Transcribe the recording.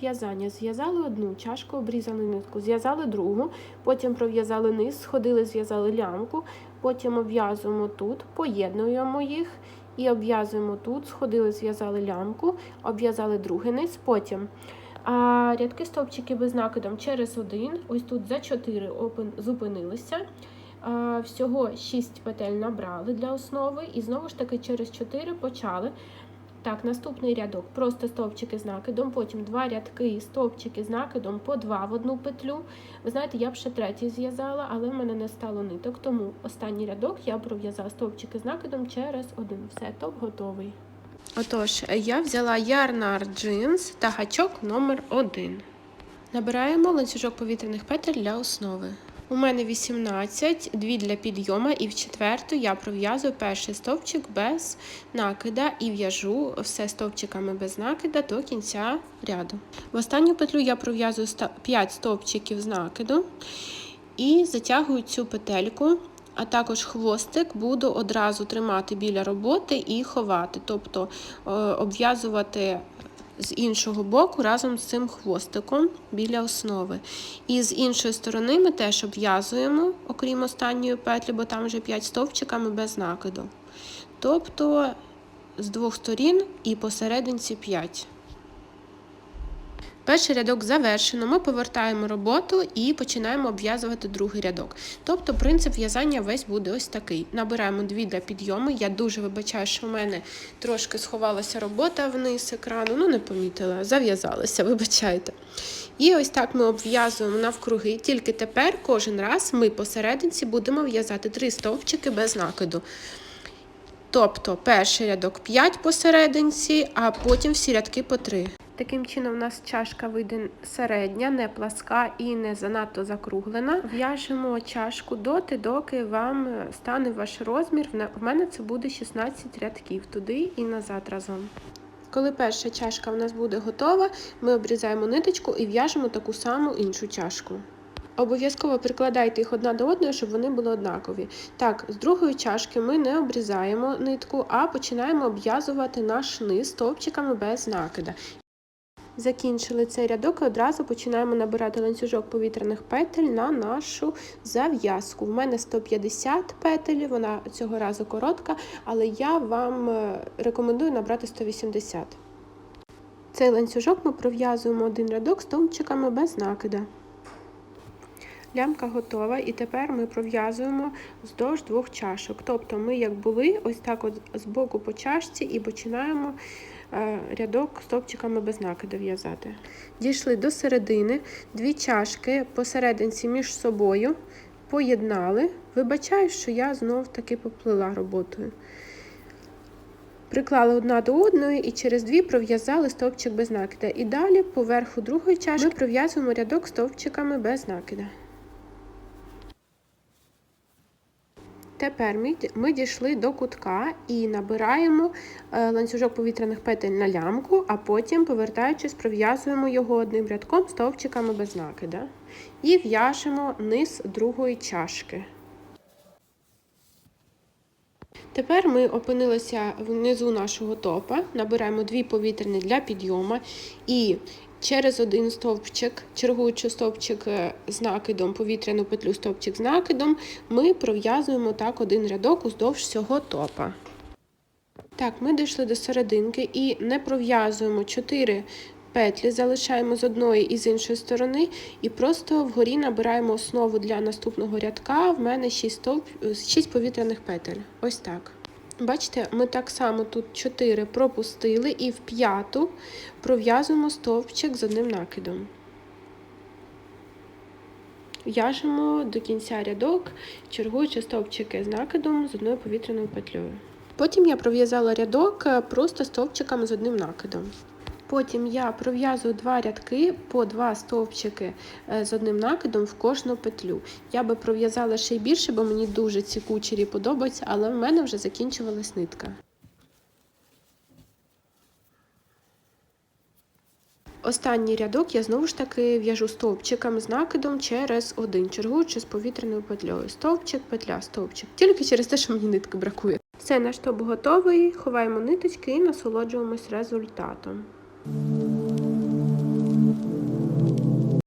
в'язання. Зв'язали одну чашку, обрізали нитку, зв'язали другу, потім пров'язали низ, сходили, зв'язали лямку, потім обв'язуємо тут, поєднуємо їх і обв'язуємо тут, сходили, зв'язали лямку, обв'язали другий низ, потім. А рядки стовпчики без накидом через один, ось тут за 4 зупинилися. Всього 6 петель набрали для основи, і знову ж таки через 4 почали. Так, наступний рядок просто стовпчики з накидом, потім два рядки стовпчики з накидом по два в одну петлю. Ви знаєте, я б ще третій зв'язала, але в мене не стало ниток, тому останній рядок я пров'язала стовпчики з накидом через один. Все, топ готовий. Отож, я взяла ярнар джинс та гачок номер 1 Набираємо ланцюжок повітряних петель для основи. У мене 18, дві для підйому, і в четверту я пров'язую перший стовпчик без накида і в'яжу все стовпчиками без накида до кінця ряду. В останню петлю я пров'язую 5 стовпчиків з накиду і затягую цю петельку. А також хвостик буду одразу тримати біля роботи і ховати, тобто е, обв'язувати з іншого боку разом з цим хвостиком біля основи. І з іншої сторони ми теж обв'язуємо, окрім останньої петлі, бо там вже 5 стовпчиками без накиду. Тобто з двох сторін і посерединці 5. Перший рядок завершено, ми повертаємо роботу і починаємо обв'язувати другий рядок. Тобто принцип в'язання весь буде ось такий. Набираємо дві для підйому. Я дуже вибачаю, що в мене трошки сховалася робота вниз екрану, ну не помітила, зав'язалася, вибачайте. І ось так ми обв'язуємо навкруги, тільки тепер кожен раз ми посерединці будемо в'язати три стовпчики без накиду. Тобто перший рядок 5 посерединці, а потім всі рядки по 3. Таким чином, у нас чашка вийде середня, не пласка і не занадто закруглена. В'яжемо чашку доти, доки вам стане ваш розмір. В мене це буде 16 рядків туди і назад разом. Коли перша чашка в нас буде готова, ми обрізаємо ниточку і в'яжемо таку саму іншу чашку. Обов'язково прикладайте їх одна до одної, щоб вони були однакові. Так, з другої чашки ми не обрізаємо нитку, а починаємо обв'язувати наш низ стовпчиками без накида. Закінчили цей рядок і одразу починаємо набирати ланцюжок повітряних петель на нашу зав'язку. В мене 150 петель, вона цього разу коротка, але я вам е, рекомендую набрати 180. Цей ланцюжок ми пров'язуємо один рядок стовпчиками без накида. Лямка готова, і тепер ми пров'язуємо вздовж двох чашок. Тобто ми, як були, ось так от з боку по чашці і починаємо рядок стовпчиками без накиду в'язати. Дійшли до середини, дві чашки посерединці між собою поєднали. Вибачаю, що я знов таки поплила роботою. Приклали одна до одної і через дві пров'язали стовпчик без накида. І далі, поверху другої чашки, ми пров'язуємо рядок стовпчиками без накида. Тепер ми дійшли до кутка і набираємо е, ланцюжок повітряних петель на лямку, а потім, повертаючись, пров'язуємо його одним рядком стовпчиками без накида. І в'яжемо низ другої чашки. Тепер ми опинилися внизу нашого топа, набираємо дві повітряні для підйому і Через один стовпчик, чергуючи стовпчик е, з накидом, повітряну петлю стовпчик з накидом, ми пров'язуємо так один рядок уздовж всього топа. Так, ми дійшли до серединки і не пров'язуємо 4 петлі, залишаємо з одної і з іншої сторони, і просто вгорі набираємо основу для наступного рядка. В мене 6, стовп... 6 повітряних петель. Ось так. Бачите, ми так само тут 4 пропустили і в п'яту пров'язуємо стовпчик з одним накидом. В'яжемо до кінця рядок, чергуючи стовпчики з накидом з одною повітряною петлею. Потім я пров'язала рядок е, просто стовпчиками з одним накидом. Потім я пров'язую два рядки по два стовпчики е, з одним накидом в кожну петлю. Я би пров'язала ще й більше, бо мені дуже ці кучері подобаються, але в мене вже закінчувалась нитка. Останній рядок я знову ж таки в'яжу стовпчиком з накидом через один, чергуючи з повітряною петлею. Стовпчик, петля, стовпчик. Тільки через те, що мені нитки бракує. Все, наш топ готовий, ховаємо ниточки і насолоджуємось результатом. thank you